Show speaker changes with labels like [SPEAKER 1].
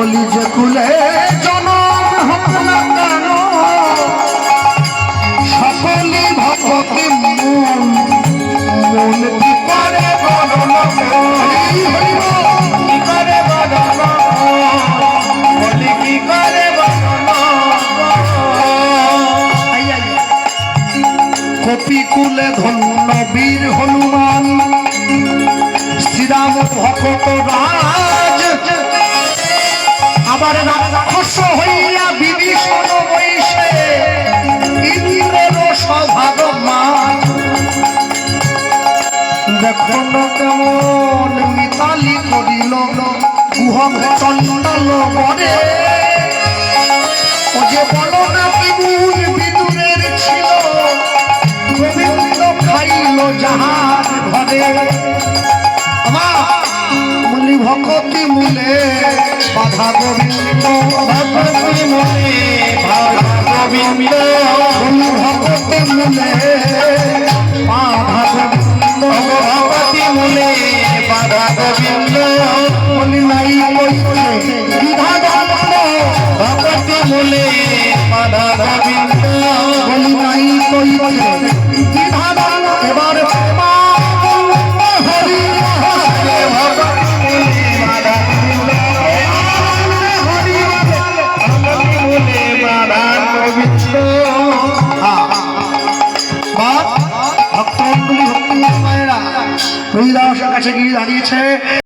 [SPEAKER 1] যে কুলে জনম হোক না কেন সকলি ভক্তি মন মন কি করে বদল।
[SPEAKER 2] কি করে বদন বলি কি করে
[SPEAKER 1] আই। কপিকুলে ধন্য বীর হনুমান, শ্রীরাম ভক্ত রাক্ষস হইয়া বিভীষণ বৈশে ইন্দ্রের স্বভাব মান। দেখো না কেমন মিতালি করিল কুহক চণ্ডাল বরে ও যে বলো না মূল বিদুরের ছিল গোবিন্দ খাইল যাহার ঘরে। বলি মনে বাধা গোবিন্দ
[SPEAKER 2] ভগবতী মনে বাধা গোবিন্দ
[SPEAKER 1] ভকতি মূলে, বাধা গোবিন্দ
[SPEAKER 2] ভগবতী মনে বাধা গোবিন্দ,
[SPEAKER 1] বলি নাই কইলে বিধা 回
[SPEAKER 2] 到上海去
[SPEAKER 1] 给你打的车